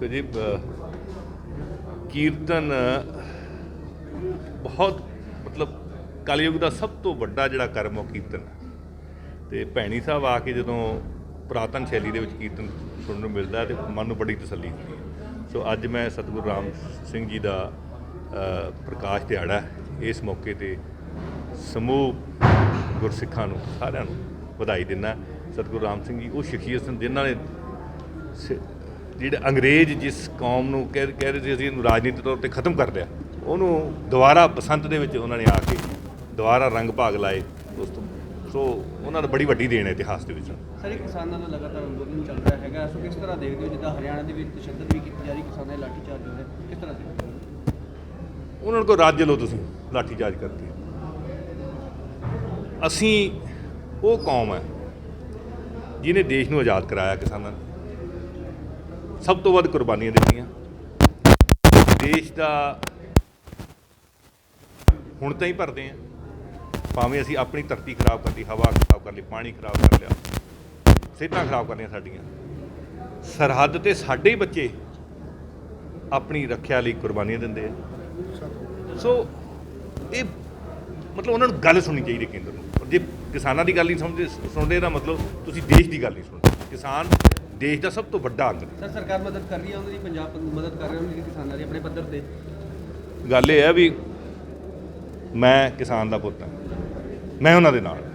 ਦੇਖੋ ਜੀ ਕੀਰਤਨ ਬਹੁਤ, ਮਤਲਬ ਕਲਯੁਗ ਦਾ ਸਭ ਤੋਂ ਵੱਡਾ ਜਿਹੜਾ ਕਰਮ ਉਹ ਕੀਰਤਨ ਹੈ। ਤੇ ਭੈਣੀ ਸਾਹਿਬ ਆ ਕੇ ਜਦੋਂ ਪੁਰਾਤਨ ਸ਼ੈਲੀ ਦੇ ਵਿੱਚ ਕੀਰਤਨ ਸੁਣਨ ਨੂੰ ਮਿਲਦਾ ਹੈ ਤੇ ਮਨ ਨੂੰ ਬੜੀ ਤਸੱਲੀ ਹੁੰਦੀ ਹੈ। ਸੋ ਅੱਜ ਮੈਂ ਸਤਿਗੁਰੂ ਰਾਮ ਸਿੰਘ ਜੀ ਦਾ ਪ੍ਰਕਾਸ਼ ਦਿਹਾੜਾ ਇਸ ਮੌਕੇ ਤੇ ਸਮੂਹ ਗੁਰਸਿੱਖਾਂ ਨੂੰ ਸਾਰਿਆਂ ਨੂੰ ਵਧਾਈ ਦਿੰਦਾ ਸਤਿਗੁਰੂ ਰਾਮ ਸਿੰਘ ਜੀ, ਉਹ ਸ਼ਖਸੀਅਤ ਸਨ ਜਿਨ੍ਹਾਂ ਨੇ ਸ- ਜਿਹੜੇ ਅੰਗਰੇਜ਼ ਜਿਸ ਕੌਮ ਨੂੰ ਕਹਿ ਕਹਿ ਰਹੇ ਸੀ ਅਸੀਂ ਇਹਨੂੰ ਰਾਜਨੀਤਿਕ ਤੌਰ ਤੇ ਖਤਮ ਕਰ ਦਿਆ ਉਹਨੂੰ ਦੁਬਾਰਾ ਬਸੰਤ ਦੇ ਵਿੱਚ ਉਹਨਾਂ ਨੇ ਆ ਕੇ ਦੁਬਾਰਾ ਰੰਗ ਭਾਗ ਲਾਏ ਉਸ ਤੋਂ। ਸੋ ਉਹਨਾਂ ਦਾ ਬੜੀ ਵੱਡੀ ਦੇਣ ਹੈ ਇਤਿਹਾਸ ਦੇ ਵਿੱਚ। ਸਰ ਇਹ ਕਿਸਾਨਾਂ ਦਾ ਲਗਾਤਾਰ ਅੰਦੋਲਨ ਚੱਲ ਰਿਹਾ ਹੈਗਾ। ਸੋ ਕਿਸ ਤਰ੍ਹਾਂ ਦੇਖਦੇ ਹੋ ਜਿੱਦਾਂ ਹਰਿਆਣਾ ਦੇ ਵਿੱਚ ਤਸ਼ੱਦਦ ਵੀ ਕੀਤੀ ਜਾ ਰਹੀ ਕਿਸਾਨਾਂ ਦੇ ਲਾਠੀਚਾਰਜ ਹੋ ਰਿਹਾ ਕਿਸ ਤਰ੍ਹਾਂ ਦੇਖਦੇ ਹੋ? ਉਹਨਾਂ ਕੋਲ ਰੱਜ ਲਓ ਤੁਸੀਂ ਲਾਠੀਚਾਰਜ ਕਰਕੇ। ਅਸੀਂ ਉਹ ਕੌਮ ਹੈ ਜਿਹਨੇ ਦੇਸ਼ ਨੂੰ ਆਜ਼ਾਦ ਕਰਾਇਆ ਕਿਸਾਨਾਂ ਨੇ। ਸਭ ਤੋਂ ਵੱਧ ਕੁਰਬਾਨੀਆਂ ਦਿੱਤੀਆਂ। ਦੇਸ਼ ਦਾ ਹੁਣ ਤਾਂ ਹੀ ਭਰਦੇ ਆ ਭਾਵੇਂ ਅਸੀਂ ਆਪਣੀ ਧਰਤੀ ਖਰਾਬ ਕਰ ਲਈ, ਹਵਾ ਖਰਾਬ ਕਰ ਲਈ, ਪਾਣੀ ਖਰਾਬ ਕਰ ਲਿਆ। ਸਿਹਤਾਂ ਖਰਾਬ ਕਰਨੀਆਂ ਸਾਡੀਆਂ। ਸਰਹੱਦ ਤੇ ਸਾਡੇ ਹੀ ਬੱਚੇ ਆਪਣੀ ਰੱਖਿਆ ਲਈ ਕੁਰਬਾਨੀਆਂ ਦਿੰਦੇ ਆ। ਸੋ ਇਹ ਮਤਲਬ ਉਹਨਾਂ ਨੂੰ ਗੱਲ ਸੁਣਨੀ ਚਾਹੀਦੀ ਕੇਂਦਰ ਨੂੰ। ਜੇ ਕਿਸਾਨਾਂ ਦੀ ਗੱਲ ਨਹੀਂ ਸਮਝਦੇ, ਸੁਣਦੇ ਇਹਦਾ ਮਤਲਬ ਤੁਸੀਂ ਦੇਸ਼ ਦੀ ਗੱਲ ਨਹੀਂ ਸੁਣਦੇ। ਕਿਸਾਨ ਦੇਸ਼ ਦਾ ਸਭ ਤੋਂ ਵੱਡਾ ਅੰਗ ਸਰ ਸਰਕਾਰ ਮਦਦ ਕਰ ਰਹੀ ਹੈ ਉਹਨਾਂ ਦੀ ਪੰਜਾਬ ਮਦਦ ਕਰ ਰਹੀ ਹੈ ਉਹਨਾਂ ਦੀ ਕਿਸਾਨਾਂ ਦੀ ਆਪਣੇ ਪੱਧਰ ਤੇ। ਗੱਲ ਇਹ ਹੈ ਵੀ ਮੈਂ ਕਿਸਾਨ ਦਾ ਪੁੱਤ ਹਾਂ। ਮੈਂ ਉਹਨਾਂ ਦੇ ਨਾਲ ਹਾਂ।